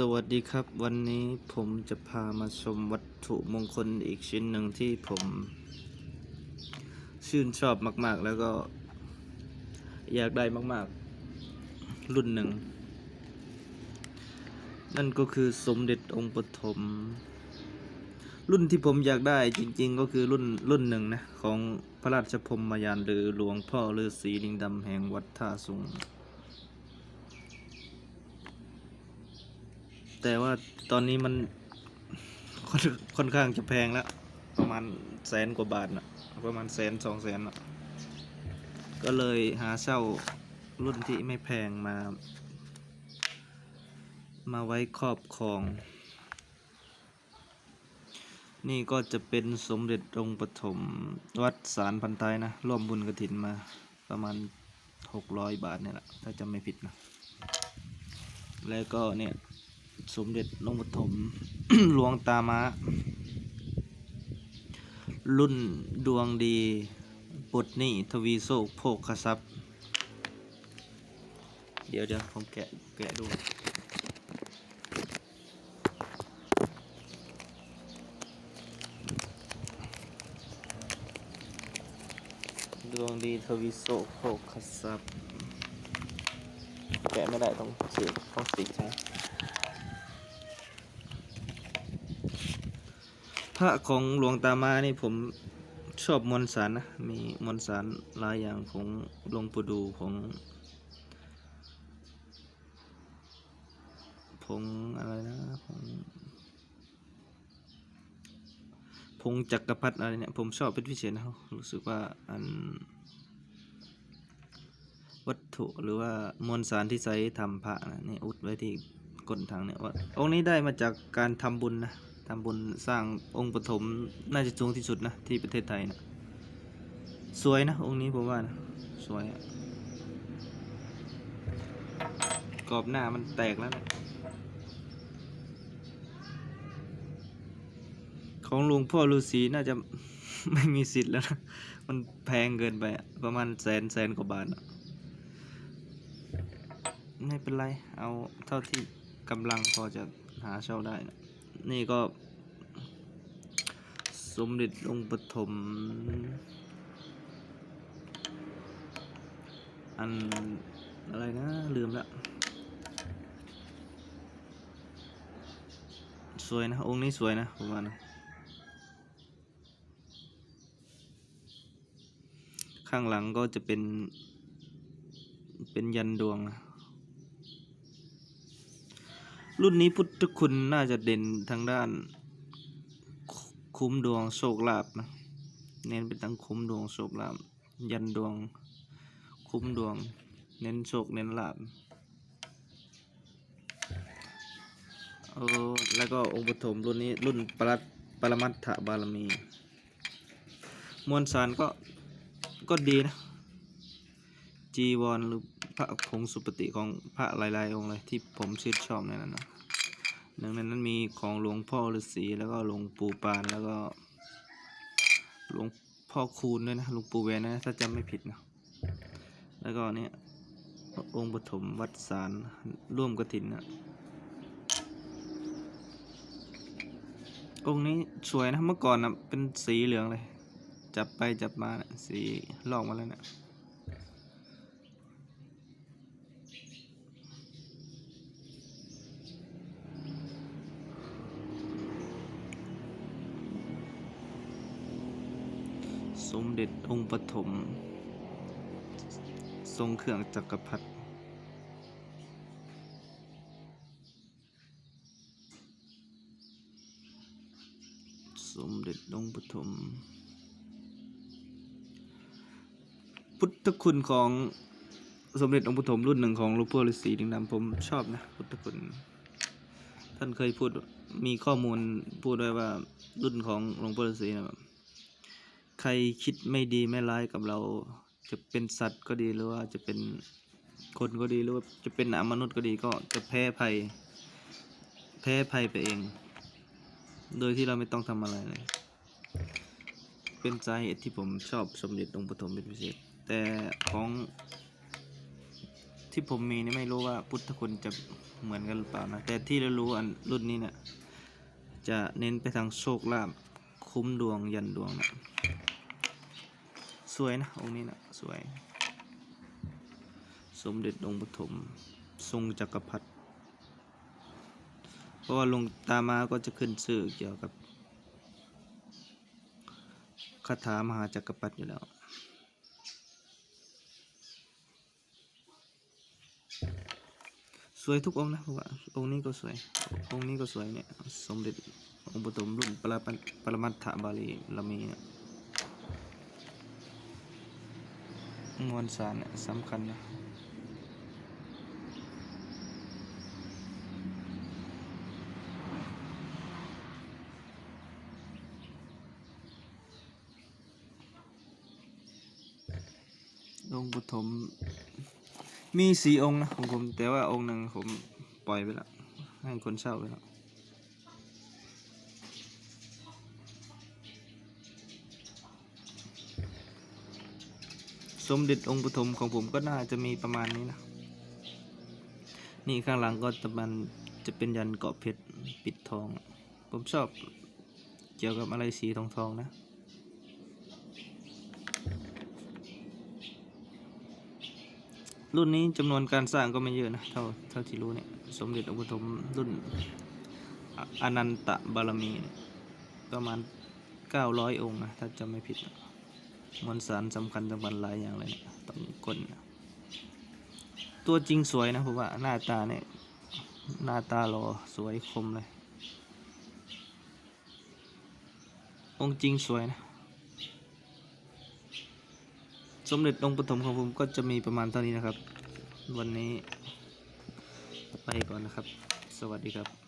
สวัสดีครับวันนี้ผมจะพามาชมวัตถุมงคลอีกชิ้นหนึ่งที่ผม ชื่นชอบมาก ๆ แล้วก็ อยากได้มาก ๆ รุ่นหนึ่ง นั่นก็คือสมเด็จองค์ปฐมรุ่นที่ผมอยากได้จริง ๆ ก็คือรุ่นรุ่นหนึ่งนะ ของพระราชพรมยานหรือหลวงพ่อฤาษีลิงดำแห่งวัดท่าสุง แต่ว่าตอนนี้มันค่อนค่อนข้างจะแพงแล้ว ประมาณแสนกว่าบาทนะประมาณแสนสองแสนนะก็เลยหาเช่ารุ่นที่ไม่แพงมา มาไว้ครอบครอง นี่ก็จะเป็นสมเด็จองค์ปฐมวัดสารพันท้ายนะ ร่วมบุญกระถินมาประมาณหกร้อยบาทเนี่ยแหละ ถ้าจำไม่ผิดนะ แล้วก็เนี่ย สมเด็จองค์ปฐมหลวงตามารุ่นดวงดีปลดหนี้ทวีโซกโภคทรัพย์ เดี๋ยวเดี๋ยวผมแกะแกะดูดวงดีทวีโซโภคทรัพย์แกะไม่ได้ต้องเสียต้องสีใช่ พระของหลวงตามานี่ผมชอบมวลสารนะ มีมวลสารหลายอย่างของหลวงปู่ดูของผงอะไรนะผงผงจักรพรรดิอะไรเนี่ย ผมชอบเป็นพิเศษนะรู้สึกว่าอันวัตถุหรือว่ามวลสารที่ใช้ทำพระนะนี่อุดไว้ที่ก้นถังเนี่ยว่าองค์นี้ได้มาจากการทำบุญนะ ทำบุญสร้างองค์ปฐมน่าจะสูงที่สุดนะที่ประเทศไทยนะสวยนะองค์นี้ผมว่านะสวยอะกรอบหน้ามันแตกแล้วนะของหลวงพ่อฤาษีน่าจะไม่มีสิทธิ์แล้วนะ มันแพงเกินไป ประมาณแสนแสนกว่าบาทอะไม่เป็นไร เอาเท่าที่กำลังพอจะหาเช่าได้นะ นี่ก็ สมเด็จองค์ปฐมอัน อะไรนะ ลืมละ สวยนะ องค์นี้สวยนะผมว่านะข้างหลังก็จะเป็น เป็นยันดวงนะ รุ่นนี้พุทธคุณน่าจะเด่นทางด้าน คุ้มดวงโชคลาภนะ เน้นเป็นทั้งคุ้มดวงโชคลาภยันดวง คุ้มดวง เน้นโชคเน้นลาภเออแล้วก็องค์ปฐมรุ่นนี้รุ่นปรัตปรมัตถบารมี มวลสารก็ก็ดีนะ จีวรหรือพระผงสุปฏิของพระหลายๆองค์เลยที่ผมชื่นชอบในนั้นนะหนึ่งในนั้นมีของหลวงพ่อฤาษีแล้วก็หลวงปู่ปานแล้วก็หลวงพ่อคูณด้วยนะหลวงปู่แหวนนะถ้าจำไม่ผิดนะแล้วก็เนี่ยองค์ปฐมวัดสารร่วมกฐินนะองค์นี้สวยนะเมื่อก่อนนะเป็นสีเหลืองเลย จับไปจับมานะสีลอกมาแล้วเนะ มเด็จองค์ปฐม ทรงเครื่องจักรพรรดิสมเด็จองค์ปฐม พุทธคุณของสมเด็จองค์ปฐมรุ่นหนึ่งของหลวงพ่อฤาษีดิงดำผมชอบนะ พุทธคุณ ท่านเคยพูดมีข้อมูลพูดไว้ว่ารุ่นของหลวงพ่อฤาษีนะ รคิดไม่ดีไม่ร้ายกับเรา จะเป็นสัตว์ก็ดีหรือว่าจะเป็นคนก็ดีหรือว่าจะเป็นหนามนุษย์ก็ดีก็จะแพ้ภัย แพ้ภัยไปเอง โดยที่เราไม่ต้องทำอะไรเลย เป็นสาเหตุที่ผมชอบสมเด็จองค์ปฐมเป็นพิเศษ แต่ของที่ผมมีนี่ไม่รู้ว่าพุทธคุณจะเหมือนกันหรือเปล่านะแต่ที่เรารู้อันรุ่นนี้เนี่ยจะเน้นไปทางโชคลาภคุ้มดวงยันดวงนะ สวยนะองค์นี้นะสวย สมเด็จองค์ปฐมทรงจักรพรรดิเพราะว่าหลวงตามาก็จะขึ้นชื่อเกี่ยวกับคาถามหาจักรพรรดิอยู่แล้วสวยทุกองค์นะว่าองค์นี้ก็สวย องค์นี้ก็สวยเนี่ย สมเด็จองค์ปฐมรุ่นปรปันปรมัตถบาลีเรามีเนี่ย มวลสารสำคัญนะองค์ปฐมมีสี่องค์นะของผม แต่ว่าองค์หนึ่งผมปล่อยไปแล้ว ให้คนเช่าไปแล้ว สมเด็จองค์ปฐมของผมก็น่าจะมีประมาณนี้นะ นี่ข้างหลังก็จะมันจะเป็นยันเกาะเพชรปิดทอง ผมชอบเกี่ยวกับอะไรสีทองทองนะ รุ่นนี้จำนวนการสร้างก็ไม่เยอะนะ เท่าเท่าที่รู้เนี่ย สมเด็จองค์ปฐมรุ่นอนันตบารมี ประมาณ 900 องค์นะ ถ้าจำไม่ผิดนะ มวลสารสำคัญสำคัญหลายอย่างเลยนี่ยต้องกลนะตัวจริงสวยนะผมว่าหน้าตาเนี่ย หน้าตาหล่อสวยคมเลย องค์จริงสวยนะ สมเด็จองค์ปฐมของผมก็จะมีประมาณเท่านี้นะครับ วันนี้ไปก่อนนะครับ สวัสดีครับ